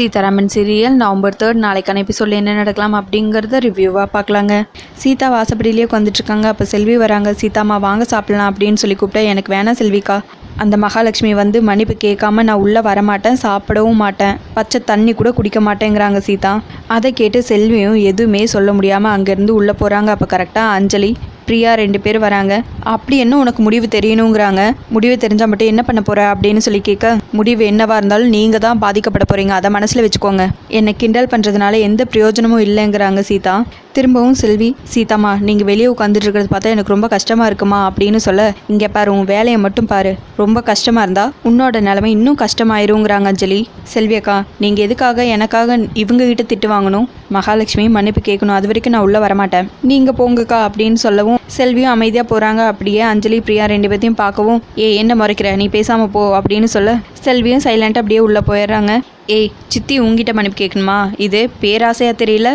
Sitharaman serial November third நாளைக்கான எபிசோடில் என்ன நடக்கலாம் அப்படிங்கிறத ரிவ்யூவாக பார்க்கலாங்க. சீதா வாசப்படியிலேயே உட்காந்துட்ருக்காங்க அப்போ செல்வி வராங்க. சீதாமா வாங்க சாப்பிடலாம் அப்படின்னு சொல்லி கூப்பிட்டா எனக்கு வேணாம் செல்விக்கா. அந்த மகாலட்சுமி வந்து மன்னிப்பு கேட்காம நான் உள்ளே வரமாட்டேன். சாப்பிடவும் மாட்டேன். பச்சை தண்ணி கூட குடிக்க மாட்டேங்கிறாங்க சீதா. அதை கேட்டு செல்வியும் எதுவுமே சொல்ல முடியாமல் அங்கேருந்து உள்ளே போகிறாங்க அப்போ கரெக்டாக அஞ்சலி பிரியா ரெண்டு பேர் வராங்க. அப்படி என்ன உனக்கு முடிவு தெரியணுங்கிறாங்க? முடிவு தெரிஞ்சால் மட்டும் என்ன பண்ண போற? அப்படின்னு சொல்லி கேட்க முடிவு என்னவா இருந்தாலும் நீங்கள் தான் பாதிக்கப்பட போறீங்க. அதை மனசில் வச்சுக்கோங்க. என்னை கிண்டல் பண்ணுறதுனால எந்த பிரயோஜனமும் இல்லைங்கிறாங்க சீதா. திரும்பவும் செல்வி சீதாமா நீங்கள் வெளியே உட்காந்துட்டு இருக்கிறது பார்த்தா எனக்கு ரொம்ப கஷ்டமாக இருக்குமா? அப்படின்னு சொல்ல இங்கே பாரு உன் வேலையை மட்டும் பாரு. ரொம்ப கஷ்டமாக இருந்தா உன்னோட நிலைமை இன்னும் கஷ்டமாயிருங்கிறாங்க அஞ்சலி. செல்வி அக்கா நீங்கள் எதுக்காக எனக்காக இவங்க கிட்ட திட்டு வாங்கணும்? மகாலட்சுமி மன்னிப்பு கேட்கணும். அது வரைக்கும் நான் உள்ளே வரமாட்டேன். நீங்கள் போங்கக்கா அப்படின்னு சொல்லவும் செல்வியும் அமைதியாக போகிறாங்க அப்படியே அஞ்சலி பிரியா ரெண்டு பேர்த்தையும் பார்க்கவும் ஏ என்ன முறைக்கிற? நீ பேசாமல் போ அப்படின்னு சொல்ல செல்வியும் சைலண்ட்டாக அப்படியே உள்ளே போயிடுறாங்க. ஏய் சித்தி உங்ககிட்ட மன்னிப்பு கேட்கணுமா? இது பேராசையாக தெரியல.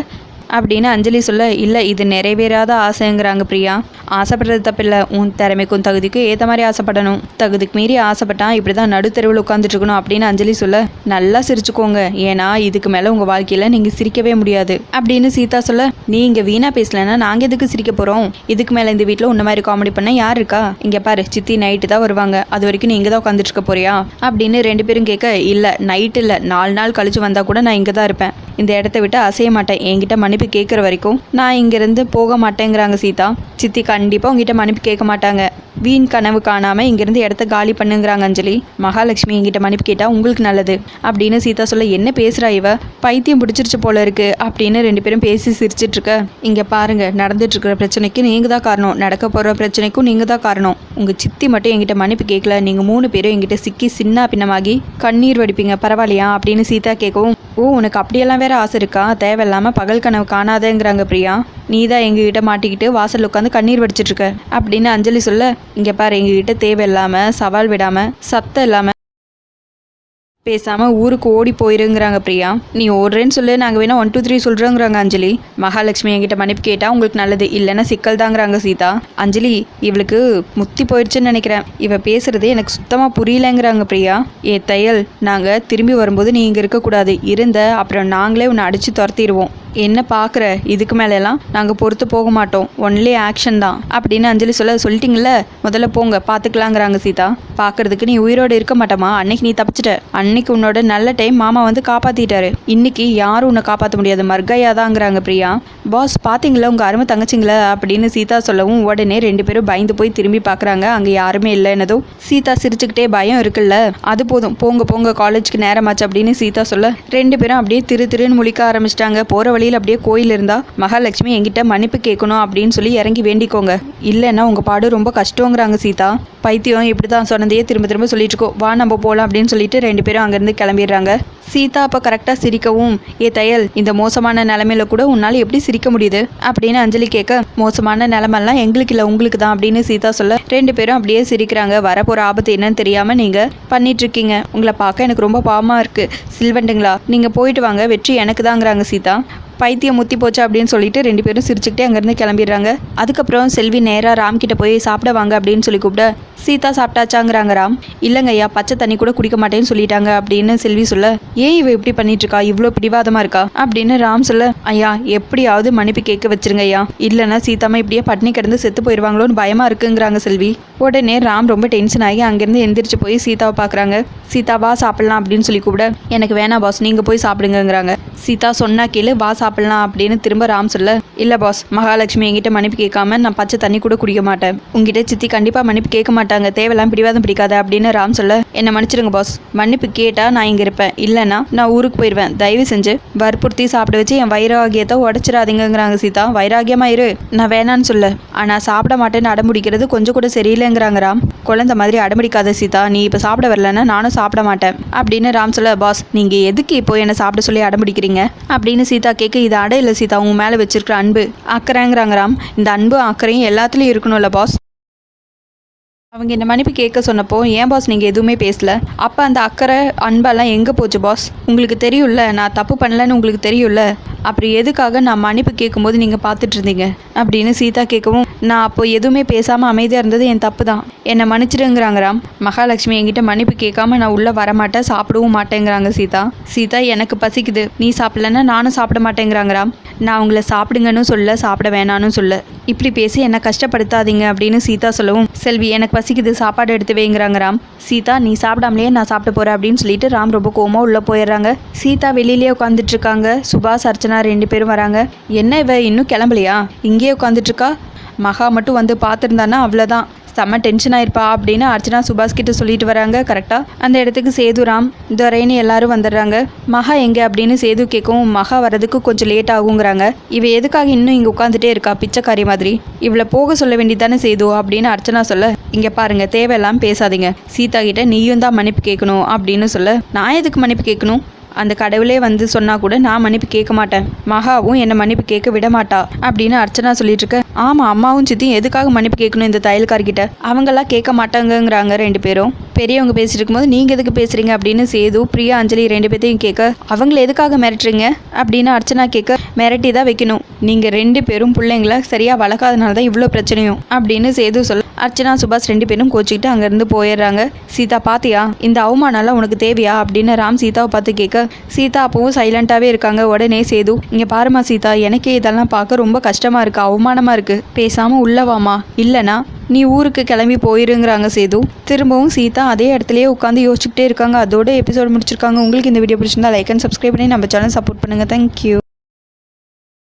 அப்படின்னு அஞ்சலி சொல்ல இல்லை இது நிறைவேறாத ஆசைங்கிறாங்க பிரியா. ஆசைப்படுறது தப்பில்லை. உன் திறமைக்கும் தகுதிக்கும் ஏற்ற மாதிரி ஆசைப்படணும். தகுதிக்கு மீறி ஆசைப்பட்டான் இப்படி தான் நடுத்தெருவில் உட்காந்துட்டு இருக்கணும் அப்படின்னு அஞ்சலி சொல்ல நல்லா சிரிச்சுக்கோங்க. ஏன்னா இதுக்கு மேலே உங்கள் வாழ்க்கையில் நீங்கள் சிரிக்கவே முடியாது. அப்படின்னு சீதா சொல்ல நீங்கள் வீணாக பேசலைன்னா நாங்கள் எதுக்கு சிரிக்க போகிறோம் இதுக்கு மேலே இந்த வீட்டில் உன்ன மாதிரி காமெடி பண்ண யார் இருக்கா? இங்கே பாரு சித்தி நைட்டு தான் வருவாங்க. அது வரைக்கும் நீ தான் உட்காந்துட்டு இருக்க போறியா? அப்படின்னு ரெண்டு பேரும் கேட்க இல்லை நைட்டு இல்லை. நாலு நாள் கழிச்சு வந்தால் கூட நான் இங்கே தான் இருப்பேன். இந்த இடத்த விட்டு அசைய மாட்டேன். என்கிட்ட மன்னிப்பு கேட்குற வரைக்கும் நான் இங்கேருந்து போக மாட்டேங்கிறாங்க சீதா. சித்தி கண்டிப்பாக உங்ககிட்ட மன்னிப்பு கேட்க மாட்டாங்க. வீண் கனவு காணாமல் இங்கேருந்து இடத்த காலி பண்ணுங்கிறாங்க அஞ்சலி. மகாலட்சுமி என்கிட்ட மன்னிப்பு கேட்டால் உங்களுக்கு நல்லது. அப்படின்னு சீதா சொல்ல என்ன பேசுகிறா இவ? பைத்தியம் பிடிச்சிருச்சு போல இருக்கு. அப்படின்னு ரெண்டு பேரும் பேசி சிரிச்சிட்டு இருக்க இங்கே பாருங்க நடந்துட்டு இருக்கிற பிரச்சனைக்கு நீங்கள் தான் காரணம். நடக்க போகிற பிரச்சனைக்கும் நீங்கள் தான் காரணம். உங்கள் சித்தி மட்டும் என்கிட்ட மன்னிப்பு கேட்கல நீங்கள் மூணு பேரும் என்கிட்ட சிக்கி சின்ன பின்னமாகி கண்ணீர் வடிப்பீங்க பரவாயில்லையா? அப்படின்னு சீதா கேட்கவும் ஓ உனக்கு அப்படியெல்லாம் வேற ஆசை இருக்கா? தேவையில்லாமல் பகல் கனவு காணாதேங்கிறாங்க பிரியா. நீ தான் எங்ககிட்ட மாட்டிக்கிட்டு வாசல் உட்காந்து கண்ணீர் வடிச்சிட்டு இருக்க அப்படின்னு அஞ்சலி சொல்ல இங்கே பாரு எங்ககிட்ட தேவையில்லாமல் சவால் விடாமல் சத்தம் இல்லாமல் பேசாமல் ஊருக்கு ஓடி போயிருங்கிறாங்க பிரியா. நீ ஓடுறேன்னு சொல்லு நாங்கள் வேணா ஒன் டூ த்ரீ சொல்கிறோங்கிறாங்க அஞ்சலி. மகாலட்சுமி என்கிட்ட மன்னிப்பு கேட்டால் உங்களுக்கு நல்லது இல்லைன்னா சிக்கல் தாங்கிறாங்க சீதா. அஞ்சலி இவளுக்கு முத்தி போயிடுச்சுன்னு நினைக்கிறேன். இவ பேசுறது எனக்கு சுத்தமாக புரியலங்கிறாங்க பிரியா. ஏ தையல் நாங்கள் திரும்பி வரும்போது நீ இங்கே இருக்கக்கூடாது. இருந்த அப்புறம் நாங்களே உன்னை அடித்து துரத்திடுவோம். என்ன பார்க்குற இதுக்கு மேலெல்லாம் நாங்கள் பொறுத்து போக மாட்டோம். ஒன்லி ஆக்ஷன் தான். அப்படின்னு அஞ்சலி சொல்ல சொல்லிட்டீங்கள முதல்ல போங்க. பார்த்துக்கலாங்கிறாங்க சீதா. பார்க்கறதுக்கு நீ உயிரோடு இருக்க மாட்டமா? அன்னைக்கு நீ தப்பிச்சிட்ட. அன்னைக்கு உன்னோட நல்ல டைம் மாமா வந்து காப்பாற்றிட்டாரு இன்னைக்கு யாரும் உன்னை காப்பாற்ற முடியாது. மர்கையா தாங்கிறாங்க பிரியா. பாஸ் பார்த்தீங்களா உங்கள் அருமை தங்கச்சிங்களா? அப்படின்னு சீதா சொல்லவும் உடனே ரெண்டு பேரும் பயந்து போய் திரும்பி பார்க்குறாங்க அங்கே யாருமே இல்லை என்னதோ. சீதா சிரிச்சுக்கிட்டே பயம் இருக்குல்ல? அது போதும். போங்க போங்க. காலேஜ்க்கு நேரமாச்சு. அப்படின்னு சீதா சொல்ல ரெண்டு பேரும் அப்படியே திரு திருன்னு முழிக்க ஆரம்பிச்சிட்டாங்க. போகிற வழி வழியில் அப்படியே கோயில் இருந்தால் மகாலட்சுமி என்கிட்ட மன்னிப்பு கேட்கணும் அப்படின்னு சொல்லி இறங்கி வேண்டிக்கோங்க. இல்லைன்னா உங்கள் பாடு ரொம்ப கஷ்டங்கிறாங்க சீதா. பைத்தியம் இப்படி தான் சொன்னதையே திரும்ப திரும்ப சொல்லிட்டு இருக்கோம் வா நம்ம போகலாம் அப்படின்னு சொல்லிட்டு ரெண்டு பேரும் அங்கேருந்து கிளம்பிடுறாங்க. சீதா அப்போ கரெக்டாக சிரிக்கவும் ஏ தையல் இந்த மோசமான நிலமையில கூட உன்னால் எப்படி சிரிக்க முடியுது? அப்படின்னு அஞ்சலி கேட்க மோசமான நிலமெல்லாம் எங்களுக்கு இல்லை உங்களுக்கு தான் அப்படின்னு சீதா சொல்ல ரெண்டு பேரும் அப்படியே சிரிக்கிறாங்க. வரப்போகிற ஆபத்து என்னன்னு தெரியாமல் நீங்கள் பண்ணிட்டு இருக்கீங்க உங்களை பார்க்க எனக்கு ரொம்ப பாவமாக இருக்குது சில்வண்டுங்களா நீங்கள் போயிட்டு வாங்க வெற்றி எனக்கு தாங்கிறாங்க சீதா. பைத்தியம் முத்தி போச்சு அப்படின்னு சொல்லிட்டு ரெண்டு பேரும் சிரிச்சுக்கிட்டே அங்கேருந்து கிளம்பிடுறாங்க. அதுக்கப்புறம் செல்வி நேராக ராம்கிட்ட போய் சாப்பிட வாங்க அப்படின்னு சொல்லி கூப்பிட சீதா சாப்பிட்டாச்சாங்கிறாங்க ராம். இல்லைங்க ஐயா பச்சை தண்ணி கூட குடிக்க மாட்டேன்னு சொல்லிட்டாங்க அப்படின்னு செல்வி சொல்ல ஏன் இவ இப்படி பண்ணிட்டு இருக்கா இவ்வளோ பிடிவாதமா இருக்கா? அப்படின்னு ராம் சொல்ல ஐயா எப்படியாவது மன்னிப்பு கேட்க வச்சிருங்க ஐயா. இல்லைன்னா சீதாமா இப்படியே பட்னி கிடந்து செத்து போயிடுவாங்களோன்னு பயமா இருக்குங்கிறாங்க செல்வி. உடனே ராம் ரொம்ப டென்ஷன் ஆகி அங்கேருந்து எந்திரிச்சு போய் சீதாவை பார்க்குறாங்க. சீதாவா சாப்பிடலாம் அப்படின்னு சொல்லி கூப்பிட எனக்கு வேணாம் பாஸ் நீங்கள் போய் சாப்பிடுங்கங்கிறாங்க. சீதா சொன்னா கேளு வா சாப்பிடலாம் அப்படின்னு திரும்ப ராம் சொல்ல இல்லை பாஸ் மகாலட்சுமி என்கிட்ட மன்னிப்பு கேட்காம நான் பச்சை தண்ணி கூட குடிக்க மாட்டேன். உங்ககிட்ட சித்தி கண்டிப்பாக மன்னிப்பு கேட்க மாட்டேன் மாட்டாங்க. தேவையெல்லாம் பிடிவாதம் பிடிக்காத அப்படின்னு ராம் சொல்ல என்ன மன்னிச்சிடுங்க பாஸ் மன்னிப்பு கேட்டால் நான் இங்கே இருப்பேன். இல்லைன்னா நான் ஊருக்கு போயிடுவேன் தயவு செஞ்சு வற்புறுத்தி சாப்பிட வச்சு என் வைராகியத்தை உடச்சிடாதீங்கங்கிறாங்க சீதா. வைராகியமா இரு. நான் வேணான்னு சொல்ல. ஆனால் சாப்பிட மாட்டேன்னு அடம்பிடிக்கிறது கொஞ்சம் கூட சரியில்லைங்கிறாங்க ராம். குழந்தை மாதிரி அடம்பிடிக்காத சீதா. நீ இப்போ சாப்பிட வரலன்னா நானும் சாப்பிட மாட்டேன். அப்படின்னு ராம் சொல்ல பாஸ் நீங்கள் எதுக்கு இப்போ என்னை சாப்பிட சொல்லி அடம்பிடிக்கிறீங்க அப்படின்னு சீதா கேட்க இது அடை இல்லை சீதா. உங்க மேலே வச்சிருக்கிற அன்பு. அக்கறைங்கிறாங்க ராம். இந்த அன்பு அக்கறையும் எல்லாத்துலேயும் இருக்கணும்ல பாஸ் அவங்க இந்த மன்னிப்பு கேட்க சொன்னப்போ ஏன் பாஸ் நீங்கள் எதுவுமே பேசல? அப்போ அந்த அக்கறை அன்பெல்லாம் எங்கே போச்சு பாஸ் உங்களுக்கு தெரியும்ல நான் தப்பு பண்ணலன்னு உங்களுக்கு தெரியும்ல? அப்படி எதுக்காக நான் மன்னிப்பு கேட்கும்போது நீங்கள் பார்த்துட்டு இருந்தீங்க? அப்படின்னு சீதா கேட்கவும் நான் அப்போ எதுவுமே பேசாமல் அமைதியாக இருந்தது என் தப்பு தான். என்னை மன்னிச்சிடுங்கிறாங்க ராம். மகாலட்சுமி என்கிட்ட மன்னிப்பு கேட்காம நான் உள்ளே வரமாட்டேன் சாப்பிடவும் மாட்டேங்கிறாங்க சீதா. சீதா எனக்கு பசிக்குது. நீ சாப்பிடலன்னா நானும் சாப்பிட மாட்டேங்கிறாங்க ராம். நான் உங்களை சாப்பிடுங்கன்னு சொல்ல சாப்பிட வேணான்னு சொல்ல. இப்படி பேசி என்னை கஷ்டப்படுத்தாதீங்க அப்படின்னு சீதா சொல்லவும் செல்வி எனக்கு பசிக்குது சாப்பாடு எடுத்து வைங்கிறாங்க ராம். சீதா நீ சாப்பிடாமலேயே நான் சாப்பிட போகிறேன் அப்படின்னு சொல்லிட்டு ராம் ரொம்ப கோமா உள்ளே போயிடுறாங்க. சீதா வெளியிலேயே உட்காந்துட்டு இருக்காங்க சுபாஷ் அர்ச்சனா ரெண்டு பேரும் வராங்க. என்ன இவ இன்னும் கிளம்பலையா? இங்கேயே உட்காந்துட்டு இருக்கா மகா மட்டும் வந்து பார்த்துருந்தானா அவ்வளோதான் செம்ம டென்ஷன் ஆயிருப்பா அப்படின்னு அர்ச்சனா சுபாஷ் கிட்ட சொல்லிட்டு வராங்க. கரெக்டாக அந்த இடத்துக்கு சேது ராம் துரைன்னு எல்லாரும் வந்துடுறாங்க. மகா எங்கே அப்படின்னு சேது கேட்கவும் மகா வர்றதுக்கு கொஞ்சம் லேட் ஆகுங்கிறாங்க. இவ எதுக்காக இன்னும் இங்கே உட்காந்துட்டே இருக்கா பிச்சைக்காரி மாதிரி? இவளை போக சொல்ல வேண்டியதானே சேது? அப்படின்னு அர்ச்சனா சொல்ல இங்கே பாருங்க தேவையெல்லாம் பேசாதீங்க. சீதா கிட்ட நீயும் தான் மன்னிப்பு கேட்கணும் அப்படின்னு சொல்ல நான் எதுக்கு மன்னிப்பு கேட்கணும்? அந்த கடவுளே வந்து சொன்னா கூட நான் மன்னிப்பு கேட்க மாட்டேன். மகாவும் என்னை மன்னிப்பு கேட்க விட மாட்டா அப்படின்னு அர்ச்சனா சொல்லிட்டு இருக்க. ஆமா அம்மாவும் சித்தியும் எதுக்காக மன்னிப்பு கேட்கணும் இந்த தையல்கார்கிட்ட அவங்கெல்லாம் கேட்க மாட்டாங்கங்கிறாங்க ரெண்டு பேரும். பெரியவங்க பேசிட்டு இருக்கும்போது நீங்கள் எதுக்கு பேசுகிறீங்க அப்படின்னு சேது பிரியா அஞ்சலி ரெண்டு பேர்த்தையும் கேட்க அவங்கள எதுக்காக மிரட்டுறீங்க? அப்படின்னு அர்ச்சனா கேட்க மிரட்டி தான் வைக்கணும். நீங்கள் ரெண்டு பேரும் பிள்ளைங்கள சரியா வளர்க்காதனால தான் இவ்வளோ பிரச்சனையும். அப்படின்னு சேது சொல்ல அர்ச்சனா சுபாஷ் ரெண்டு பேரும் கோச்சிக்கிட்டு அங்கேருந்து போயிடுறாங்க. சீதா பாத்தியா? இந்த அவமானம்லாம் உனக்கு தேவையா? அப்படின்னு ராம் சீதாவை பார்த்து கேட்க சீதா அப்பவும் சைலண்ட்டாகவே இருக்காங்க. உடனே சேது இங்கே பாருமா சீதா எனக்கே இதெல்லாம் பார்க்க ரொம்ப கஷ்டமாக இருக்குது அவமானமாக இருக்குது பேசாமல் உள்ளவாமா இல்லைனா நீ ஊருக்கு கிளம்பி போயிருங்கிறாங்க சேது. திரும்பவும் சீதா அதே இடத்துலயே உட்காந்து யோசிச்சுக்கிட்டே இருக்காங்க. அதோட எபிசோட் முடிச்சிருக்காங்க. உங்களுக்கு இந்த வீடியோ பிடிச்சிருந்தா லைக் அண்ட் சப்ஸ்கிரைப் பண்ணி நம்ம சேனல் சப்போர்ட் பண்ணுங்கள் தேங்க்யூ